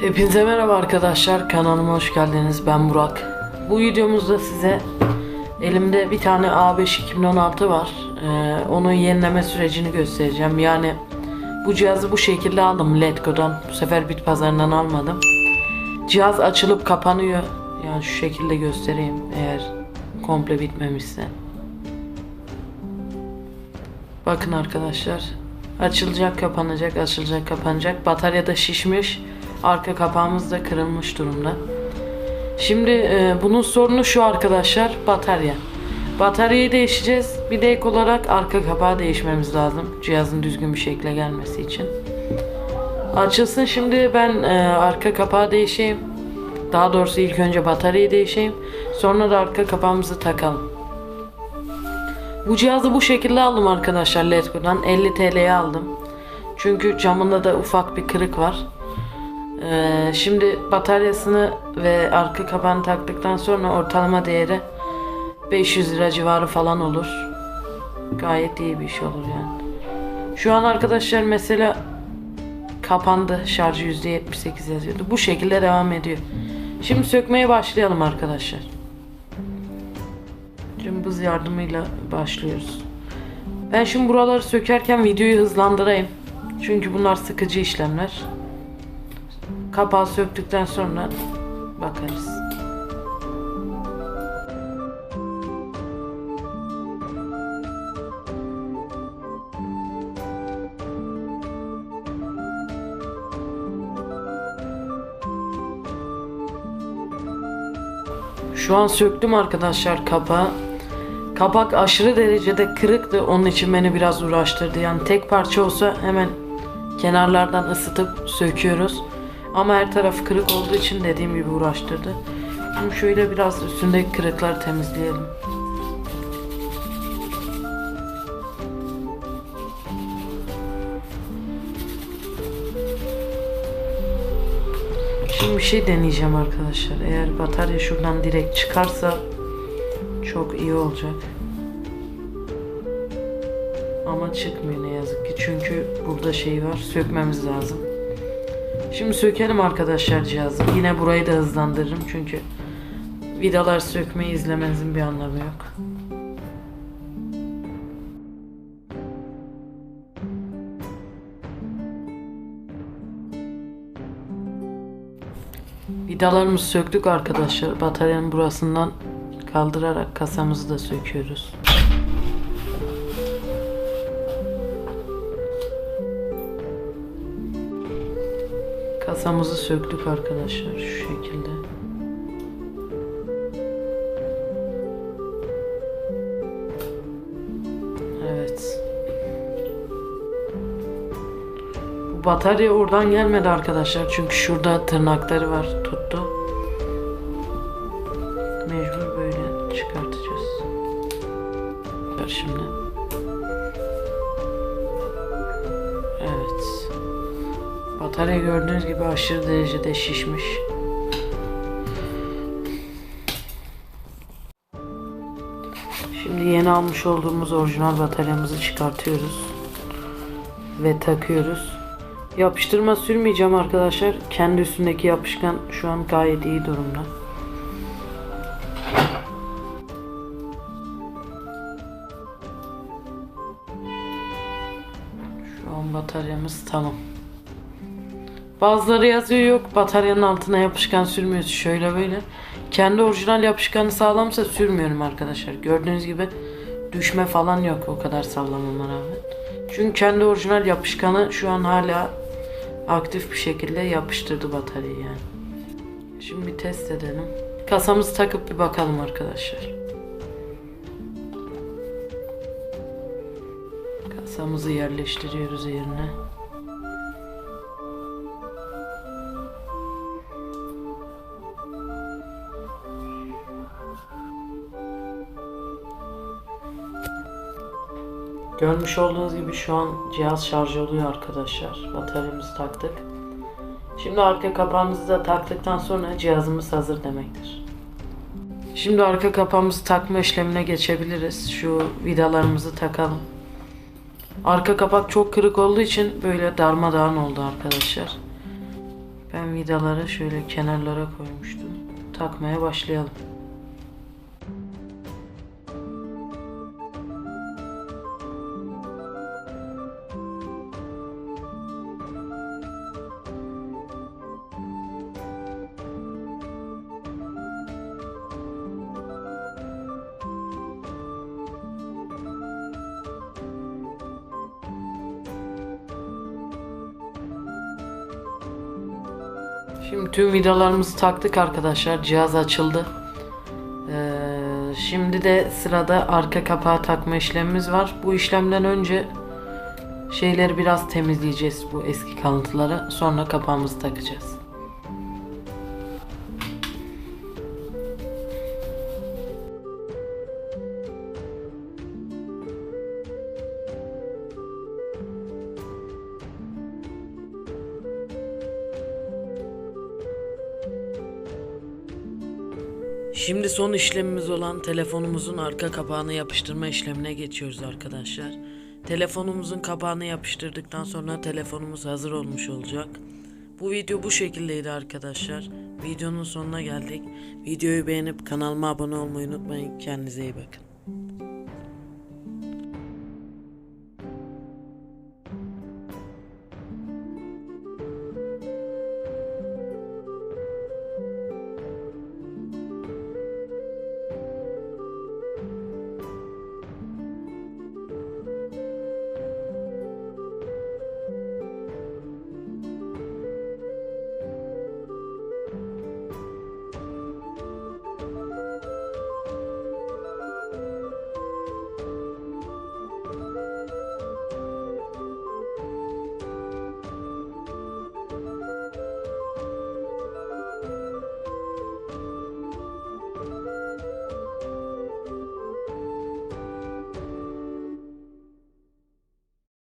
Hepinize merhaba arkadaşlar kanalıma hoş geldiniz. Ben Burak. Bu videomuzda size elimde bir tane A5 2016 var. Ee, Onu yenileme sürecini göstereceğim. Yani Bu cihazı bu şekilde aldım Letgo'dan. Bu sefer bit pazarından almadım. Cihaz açılıp kapanıyor. Yani şu şekilde göstereyim eğer komple bitmemişse. Bakın arkadaşlar açılacak kapanacak açılacak kapanacak. Batarya da şişmiş arka kapağımız da kırılmış durumda. Şimdi e, bunun sorunu şu arkadaşlar batarya. Bataryayı değişeceğiz. Bir de ek olarak arka kapağı değişmemiz lazım. Cihazın düzgün bir şekilde gelmesi için. Açılsın şimdi ben e, arka kapağı değişeyim. Daha doğrusu ilk önce bataryayı değişeyim. Sonra da arka kapağımızı takalım. Bu cihazı bu şekilde aldım arkadaşlar Letgo'dan. 50 TL'ye aldım. Çünkü camında da ufak bir kırık var. Ee, şimdi bataryasını ve arka kapağını taktıktan sonra ortalama değeri 500 lira civarı falan olur. Gayet iyi bir iş olur yani. Şu an arkadaşlar mesela kapandı. Şarjı %78 yazıyordu. Bu şekilde devam ediyor. Şimdi sökmeye başlayalım arkadaşlar. Cımbız yardımıyla başlıyoruz. Ben şimdi buraları sökerken videoyu hızlandırayım. Çünkü bunlar sıkıcı işlemler. Kapağı söktükten sonra bakarız. Şu an söktüm arkadaşlar kapağı. Kapak aşırı derecede kırıktı. Onun için beni biraz uğraştırdı. Yani tek parça olsa hemen kenarlardan ısıtıp söküyoruz. Ama her taraf kırık olduğu için dediğim gibi uğraştırdı. Şimdi şöyle biraz üstündeki kırıkları temizleyelim. Şimdi bir şey deneyeceğim arkadaşlar. Eğer batarya şuradan direkt çıkarsa çok iyi olacak. Ama çıkmıyor ne yazık ki. Çünkü burada şey var. Sökmemiz lazım. Şimdi sökelim arkadaşlar cihazı. Yine burayı da hızlandırırım çünkü vidalar sökmeyi izlemenizin bir anlamı yok. Vidalarımızı söktük arkadaşlar. Bataryanın burasından kaldırarak kasamızı da söküyoruz. Kasamızı söktük arkadaşlar şu şekilde. Evet. Bu batarya oradan gelmedi arkadaşlar çünkü şurada tırnakları var tuttu. Mecbur böyle çıkartacağız. Şimdi. Batarya gördüğünüz gibi aşırı derecede şişmiş. Şimdi yeni almış olduğumuz orijinal bataryamızı çıkartıyoruz. Ve takıyoruz. Yapıştırma sürmeyeceğim arkadaşlar. Kendi üstündeki yapışkan şu an gayet iyi durumda. Şu an bataryamız tamam. Bazıları yazıyor yok bataryanın altına yapışkan sürmüyoruz şöyle böyle. Kendi orijinal yapışkanı sağlamsa sürmüyorum arkadaşlar. Gördüğünüz gibi düşme falan yok o kadar sallamama rağmen. Çünkü kendi orijinal yapışkanı şu an hala aktif bir şekilde yapıştırdı bataryayı yani. Şimdi bir test edelim. Kasamızı takıp bir bakalım arkadaşlar. Kasamızı yerleştiriyoruz yerine. Görmüş olduğunuz gibi şu an cihaz şarj oluyor arkadaşlar. Bataryamızı taktık. Şimdi arka kapağımızı da taktıktan sonra cihazımız hazır demektir. Şimdi arka kapağımızı takma işlemine geçebiliriz. Şu vidalarımızı takalım. Arka kapak çok kırık olduğu için böyle darmadağın oldu arkadaşlar. Ben vidaları şöyle kenarlara koymuştum. Takmaya başlayalım. Şimdi tüm vidalarımızı taktık arkadaşlar. Cihaz açıldı. Ee, şimdi de sırada arka kapağı takma işlemimiz var. Bu işlemden önce şeyleri biraz temizleyeceğiz bu eski kalıntıları. Sonra kapağımızı takacağız. Şimdi son işlemimiz olan telefonumuzun arka kapağını yapıştırma işlemine geçiyoruz arkadaşlar. Telefonumuzun kapağını yapıştırdıktan sonra telefonumuz hazır olmuş olacak. Bu video bu şekildeydi arkadaşlar. Videonun sonuna geldik. Videoyu beğenip kanalıma abone olmayı unutmayın. Kendinize iyi bakın.